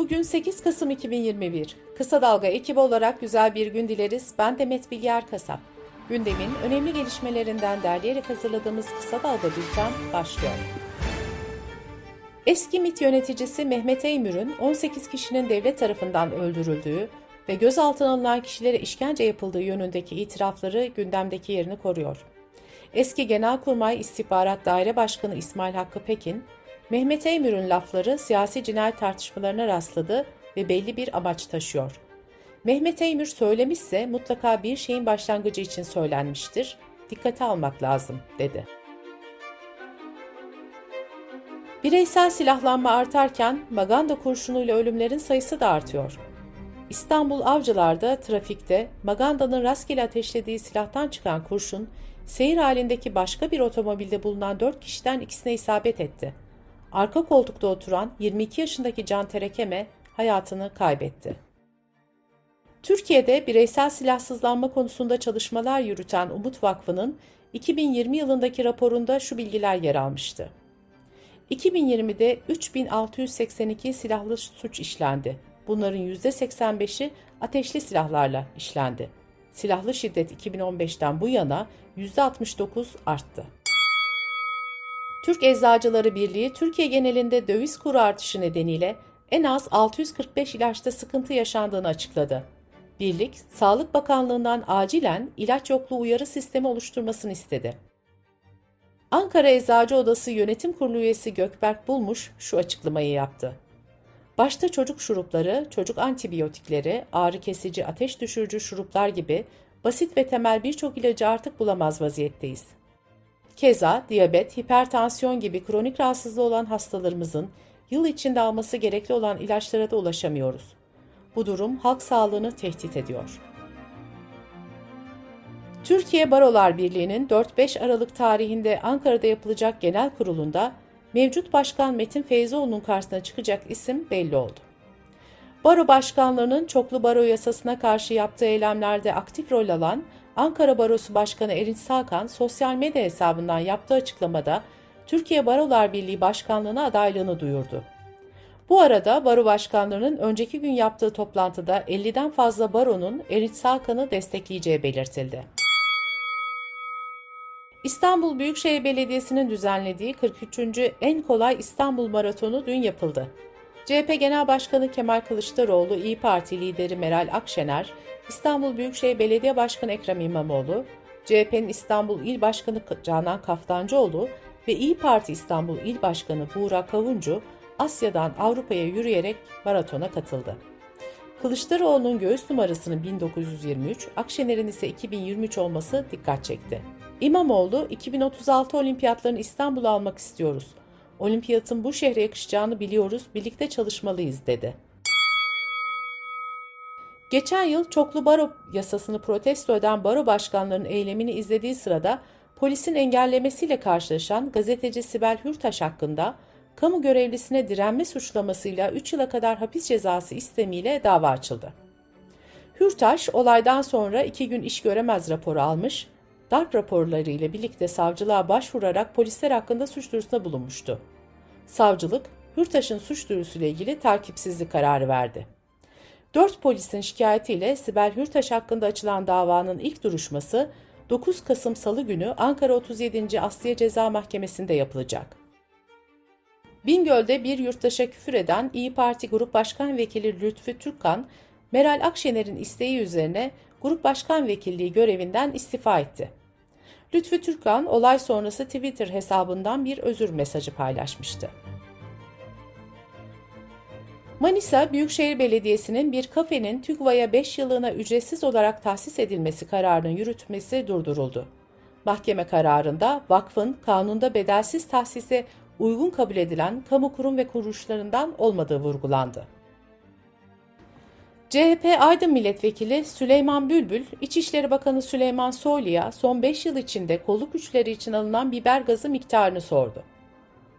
Bugün 8 Kasım 2021. Kısa Dalga ekibi olarak güzel bir gün dileriz. Ben Demet Bilge Erkasap. Gündemin önemli gelişmelerinden derleyerek hazırladığımız Kısa Dalga Bülten başlıyor. Eski MİT yöneticisi Mehmet Eymür'ün 18 kişinin devlet tarafından öldürüldüğü ve gözaltına alınan kişilere işkence yapıldığı yönündeki itirafları gündemdeki yerini koruyor. Eski Genelkurmay İstihbarat Daire Başkanı İsmail Hakkı Pekin, Mehmet Eymür'ün lafları siyasi cinayet tartışmalarına rastladı ve belli bir amaç taşıyor. Mehmet Eymür söylemişse mutlaka bir şeyin başlangıcı için söylenmiştir. Dikkate almak lazım, dedi. Bireysel silahlanma artarken maganda kurşunuyla ölümlerin sayısı da artıyor. İstanbul Avcılar'da trafikte magandanın rastgele ateşlediği silahtan çıkan kurşun seyir halindeki başka bir otomobilde bulunan 4 kişiden ikisine isabet etti. Arka koltukta oturan 22 yaşındaki Can Terekeme hayatını kaybetti. Türkiye'de bireysel silahsızlanma konusunda çalışmalar yürüten Umut Vakfı'nın 2020 yılındaki raporunda şu bilgiler yer almıştı. 2020'de 3682 silahlı suç işlendi. Bunların %85'i ateşli silahlarla işlendi. Silahlı şiddet 2015'ten bu yana %69 arttı. Türk Eczacıları Birliği Türkiye genelinde döviz kuru artışı nedeniyle en az 645 ilaçta sıkıntı yaşandığını açıkladı. Birlik, Sağlık Bakanlığı'ndan acilen ilaç yokluğu uyarı sistemi oluşturmasını istedi. Ankara Eczacı Odası Yönetim Kurulu üyesi Gökberk Bulmuş şu açıklamayı yaptı. Başta çocuk şurupları, çocuk antibiyotikleri, ağrı kesici, ateş düşürücü şuruplar gibi basit ve temel birçok ilacı artık bulamaz vaziyetteyiz. Keza diyabet, hipertansiyon gibi kronik rahatsızlığı olan hastalarımızın yıl içinde alması gerekli olan ilaçlara da ulaşamıyoruz. Bu durum halk sağlığını tehdit ediyor. Türkiye Barolar Birliği'nin 4-5 Aralık tarihinde Ankara'da yapılacak genel kurulunda mevcut başkan Metin Feyzoğlu'nun karşısına çıkacak isim belli oldu. Baro başkanlarının çoklu baro yasasına karşı yaptığı eylemlerde aktif rol alan Ankara Barosu Başkanı Erinç Salkan sosyal medya hesabından yaptığı açıklamada Türkiye Barolar Birliği Başkanlığı'na adaylığını duyurdu. Bu arada baro başkanlarının önceki gün yaptığı toplantıda 50'den fazla baronun Erinç Salkan'ı destekleyeceği belirtildi. İstanbul Büyükşehir Belediyesi'nin düzenlediği 43. En Kolay İstanbul Maratonu dün yapıldı. CHP Genel Başkanı Kemal Kılıçdaroğlu, İyi Parti lideri Meral Akşener, İstanbul Büyükşehir Belediye Başkanı Ekrem İmamoğlu, CHP'nin İstanbul İl Başkanı Canan Kaftancıoğlu ve İyi Parti İstanbul İl Başkanı Buğra Kavuncu, Asya'dan Avrupa'ya yürüyerek maratona katıldı. Kılıçdaroğlu'nun göğüs numarasının 1923, Akşener'in ise 2023 olması dikkat çekti. İmamoğlu, 2036 olimpiyatlarını İstanbul'a almak istiyoruz. Olimpiyatın bu şehre yakışacağını biliyoruz, birlikte çalışmalıyız dedi. Geçen yıl çoklu baro yasasını protesto eden baro başkanlarının eylemini izlediği sırada polisin engellemesiyle karşılaşan gazeteci Sibel Hürtaş hakkında kamu görevlisine direnme suçlamasıyla 3 yıla kadar hapis cezası istemiyle dava açıldı. Hürtaş olaydan sonra 2 gün iş göremez raporu almış, darp raporları ile birlikte savcılığa başvurarak polisler hakkında suç duyurusunda bulunmuştu. Savcılık, Hürtaş'ın suç duyurusuyla ilgili takipsizlik kararı verdi. Dört polisin şikayetiyle Sibel Hürtaş hakkında açılan davanın ilk duruşması 9 Kasım Salı günü Ankara 37. Asliye Ceza Mahkemesi'nde yapılacak. Bingöl'de bir yurttaşa küfür eden İyi Parti Grup Başkan Vekili Lütfü Türkkan, Meral Akşener'in isteği üzerine Grup Başkan Vekilliği görevinden istifa etti. Lütfü Türkkan olay sonrası Twitter hesabından bir özür mesajı paylaşmıştı. Manisa Büyükşehir Belediyesi'nin bir kafenin TÜGVA'ya 5 yıllığına ücretsiz olarak tahsis edilmesi kararının yürütmesi durduruldu. Mahkeme kararında vakfın kanunda bedelsiz tahsise uygun kabul edilen kamu kurum ve kuruluşlarından olmadığı vurgulandı. CHP Aydın Milletvekili Süleyman Bülbül, İçişleri Bakanı Süleyman Soylu'ya son 5 yıl içinde kolluk güçleri için alınan biber gazı miktarını sordu.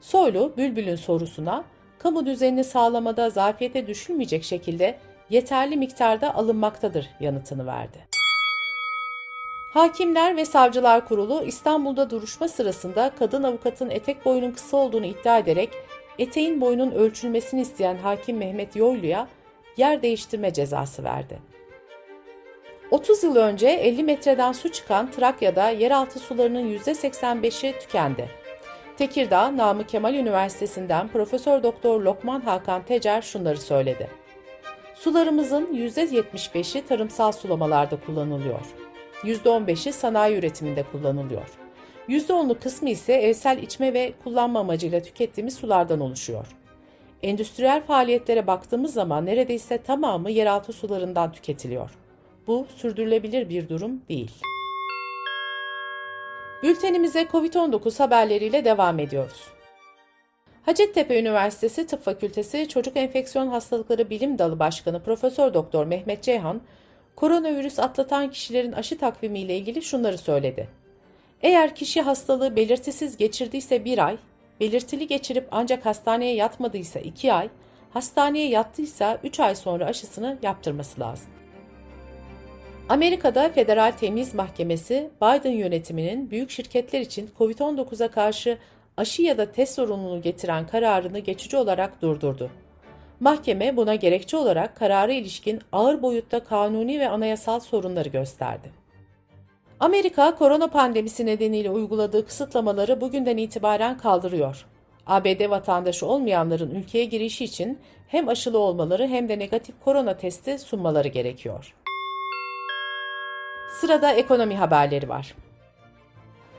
Soylu, Bülbül'ün sorusuna, kamu düzenini sağlamada zafiyete düşülmeyecek şekilde yeterli miktarda alınmaktadır yanıtını verdi. Hakimler ve Savcılar Kurulu İstanbul'da duruşma sırasında kadın avukatın etek boyunun kısa olduğunu iddia ederek eteğin boyunun ölçülmesini isteyen hakim Mehmet Yoylu'ya yer değiştirme cezası verdi. 30 yıl önce 50 metreden su çıkan Trakya'da yeraltı sularının %85'i tükendi. Tekirdağ Namık Kemal Üniversitesi'nden Profesör Doktor Lokman Hakan Tecer şunları söyledi. Sularımızın %75'i tarımsal sulamalarda kullanılıyor. %15'i sanayi üretiminde kullanılıyor. %10'luk kısmı ise evsel içme ve kullanma amacıyla tükettiğimiz sulardan oluşuyor. Endüstriyel faaliyetlere baktığımız zaman neredeyse tamamı yeraltı sularından tüketiliyor. Bu sürdürülebilir bir durum değil. Bültenimize COVID-19 haberleriyle devam ediyoruz. Hacettepe Üniversitesi Tıp Fakültesi Çocuk Enfeksiyon Hastalıkları Bilim Dalı Başkanı Profesör Doktor Mehmet Ceyhan, koronavirüs atlatan kişilerin aşı takvimiyle ilgili şunları söyledi. Eğer kişi hastalığı belirtisiz geçirdiyse bir ay, belirtili geçirip ancak hastaneye yatmadıysa iki ay, hastaneye yattıysa üç ay sonra aşısını yaptırması lazım. Amerika'da Federal Temiz Mahkemesi Biden yönetiminin büyük şirketler için COVID-19'a karşı aşı ya da test zorunluluğu getiren kararını geçici olarak durdurdu. Mahkeme buna gerekçe olarak karara ilişkin ağır boyutta kanuni ve anayasal sorunları gösterdi. Amerika korona pandemisi nedeniyle uyguladığı kısıtlamaları bugünden itibaren kaldırıyor. ABD vatandaşı olmayanların ülkeye girişi için hem aşılı olmaları hem de negatif korona testi sunmaları gerekiyor. Sırada ekonomi haberleri var.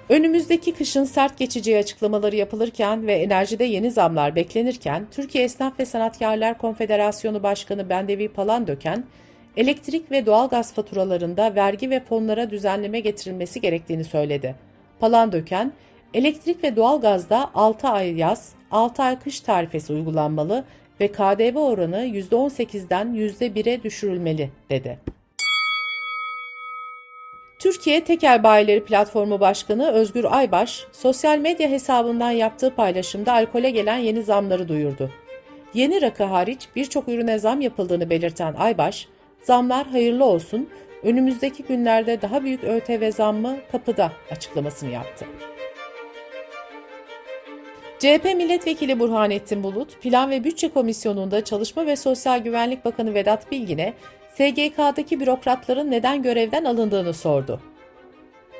Önümüzdeki kışın sert geçeceği açıklamaları yapılırken ve enerjide yeni zamlar beklenirken Türkiye Esnaf ve Sanatkarlar Konfederasyonu Başkanı Bendevi Palandöken, elektrik ve doğalgaz faturalarında vergi ve fonlara düzenleme getirilmesi gerektiğini söyledi. Palandöken, elektrik ve doğalgazda 6 ay yaz, 6 ay kış tarifesi uygulanmalı ve KDV oranı %18'den %1'e düşürülmeli dedi. Türkiye Tekel Bayileri Platformu Başkanı Özgür Aybaş, sosyal medya hesabından yaptığı paylaşımda alkole gelen yeni zamları duyurdu. Yeni rakı hariç birçok ürüne zam yapıldığını belirten Aybaş, zamlar hayırlı olsun, önümüzdeki günlerde daha büyük ÖTV zammı kapıda açıklamasını yaptı. CHP Milletvekili Burhanettin Bulut, Plan ve Bütçe Komisyonu'nda Çalışma ve Sosyal Güvenlik Bakanı Vedat Bilgin'e SGK'daki bürokratların neden görevden alındığını sordu.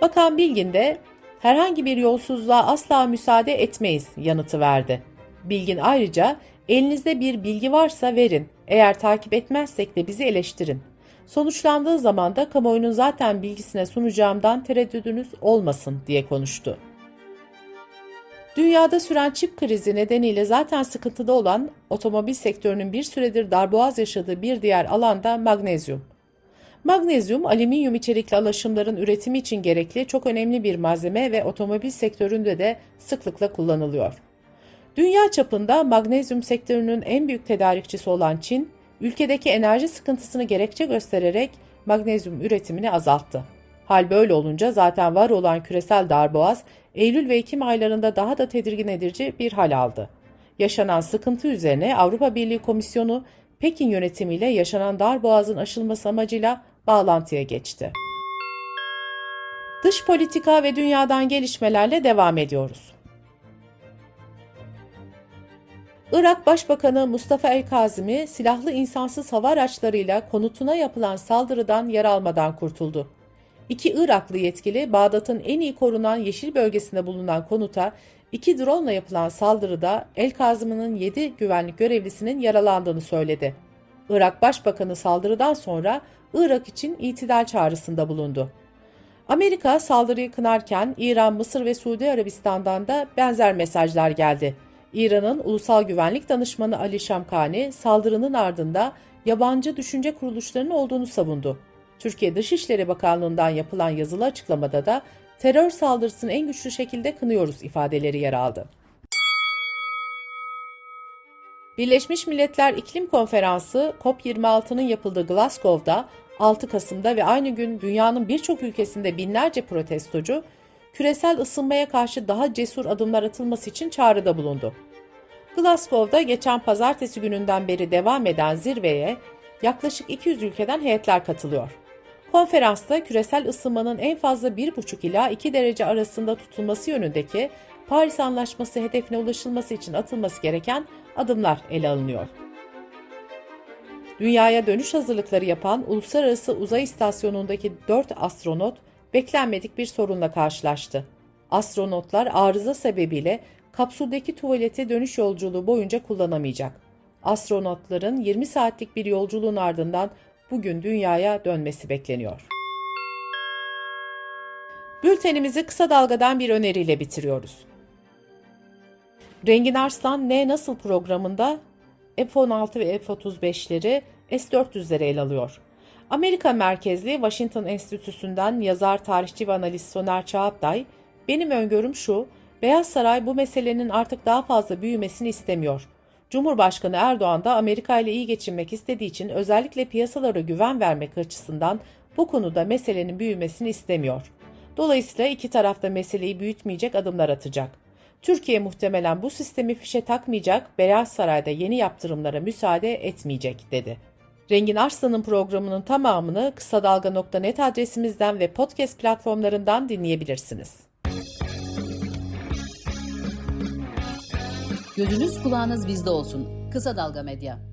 Bakan Bilgin de herhangi bir yolsuzluğa asla müsaade etmeyiz yanıtı verdi. Bilgin ayrıca elinizde bir bilgi varsa verin. Eğer takip etmezsek de bizi eleştirin. Sonuçlandığı zaman da kamuoyunun zaten bilgisine sunacağımdan tereddüdünüz olmasın diye konuştu. Dünyada süren çip krizi nedeniyle zaten sıkıntıda olan otomobil sektörünün bir süredir darboğaz yaşadığı bir diğer alanda magnezyum. Magnezyum, alüminyum içerikli alaşımların üretimi için gerekli çok önemli bir malzeme ve otomobil sektöründe de sıklıkla kullanılıyor. Dünya çapında magnezyum sektörünün en büyük tedarikçisi olan Çin, ülkedeki enerji sıkıntısını gerekçe göstererek magnezyum üretimini azalttı. Hal böyle olunca zaten var olan küresel darboğaz Eylül ve Ekim aylarında daha da tedirgin edici bir hal aldı. Yaşanan sıkıntı üzerine Avrupa Birliği Komisyonu Pekin yönetimiyle yaşanan darboğazın aşılması amacıyla bağlantıya geçti. Dış politika ve dünyadan gelişmelerle devam ediyoruz. Irak Başbakanı Mustafa El-Kazimi silahlı insansız hava araçlarıyla konutuna yapılan saldırıdan yer almadan kurtuldu. İki Iraklı yetkili Bağdat'ın en iyi korunan yeşil bölgesinde bulunan konuta iki drone yapılan saldırıda El Kazım'ın 7 güvenlik görevlisinin yaralandığını söyledi. Irak Başbakanı saldırıdan sonra Irak için itidal çağrısında bulundu. Amerika saldırıyı kınarken İran, Mısır ve Suudi Arabistan'dan da benzer mesajlar geldi. İran'ın Ulusal Güvenlik Danışmanı Ali Şamkani saldırının ardında yabancı düşünce kuruluşlarının olduğunu savundu. Türkiye Dışişleri Bakanlığı'ndan yapılan yazılı açıklamada da terör saldırısını en güçlü şekilde kınıyoruz ifadeleri yer aldı. Birleşmiş Milletler İklim Konferansı COP26'nın yapıldığı Glasgow'da 6 Kasım'da ve aynı gün dünyanın birçok ülkesinde binlerce protestocu küresel ısınmaya karşı daha cesur adımlar atılması için çağrıda bulundu. Glasgow'da geçen pazartesi gününden beri devam eden zirveye yaklaşık 200 ülkeden heyetler katılıyor. Konferansta küresel ısınmanın en fazla 1,5 ila 2 derece arasında tutulması yönündeki Paris Anlaşması hedefine ulaşılması için atılması gereken adımlar ele alınıyor. Dünyaya dönüş hazırlıkları yapan Uluslararası Uzay İstasyonu'ndaki 4 astronot beklenmedik bir sorunla karşılaştı. Astronotlar arıza sebebiyle kapsüldeki tuvaleti dönüş yolculuğu boyunca kullanamayacak. Astronotların 20 saatlik bir yolculuğun ardından bugün dünyaya dönmesi bekleniyor. Bültenimizi kısa dalgadan bir öneriyle bitiriyoruz. Rengin Arslan Ne Nasıl programında F-16 ve F-35'leri S-400'leri ele alıyor. Amerika merkezli Washington Enstitüsü'nden yazar, tarihçi ve analist Soner Çağatay, benim öngörüm şu, Beyaz Saray bu meselenin artık daha fazla büyümesini istemiyor. Cumhurbaşkanı Erdoğan da Amerika ile iyi geçinmek istediği için özellikle piyasalara güven vermek açısından bu konuda meselenin büyümesini istemiyor. Dolayısıyla iki tarafta meseleyi büyütmeyecek adımlar atacak. Türkiye muhtemelen bu sistemi fişe takmayacak, Beyaz Saray'da yeni yaptırımlara müsaade etmeyecek dedi. Rengin Arslan'ın programının tamamını kısa dalga.net adresimizden ve podcast platformlarından dinleyebilirsiniz. Gözünüz kulağınız bizde olsun. Kısa Dalga Medya.